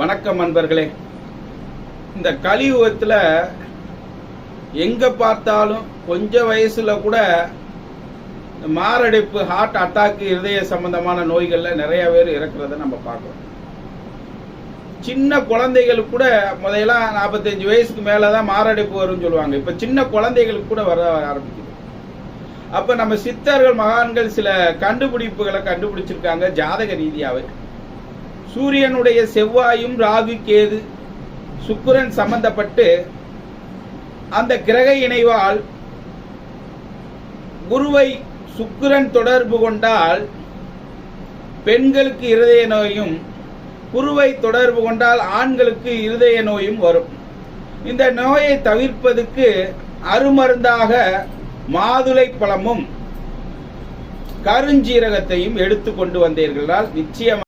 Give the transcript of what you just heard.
வணக்கம் அன்பர்களே இந்த கலியுகத்தில் எங்க பார்த்தாலும் கொஞ்ச வயசுல கூட மாரடைப்பு ஹார்ட் அட்டாக் இதய சம்பந்தமான நோய்கள்ல நிறைய பேர் இறக்குறத நம்ம பார்க்குறோம். சின்ன குழந்தைகளுக்கு கூட முதல்ல நாற்பத்தஞ்சு வயசுக்கு மேலதான் மாரடைப்பு வரும்னு சொல்லுவாங்க. இப்ப சின்ன குழந்தைகளுக்கு கூட வர ஆரம்பிக்குது. அப்ப நம்ம சித்தர்கள் மகான்கள் சில கண்டுபிடிப்புகளை கண்டுபிடிச்சிருக்காங்க ஜாதக ரீதியாவே. சூரியனுடைய செவ்வாயும் ராகு கேது சுக்கிரன் சம்பந்தப்பட்டு அந்த கிரக இணைவால் குருவை சுக்கிரன் தொடர்பு கொண்டால் பெண்களுக்கு இருதய நோயும் குருவை தொடர்பு கொண்டால் ஆண்களுக்கு இருதய நோயும் வரும். இந்த நோயை தவிர்ப்பதற்கு அருமருந்தாக மாதுளை பழமும் கருஞ்சீரகத்தையும் எடுத்து கொண்டு வந்தீர்களால் நிச்சயம்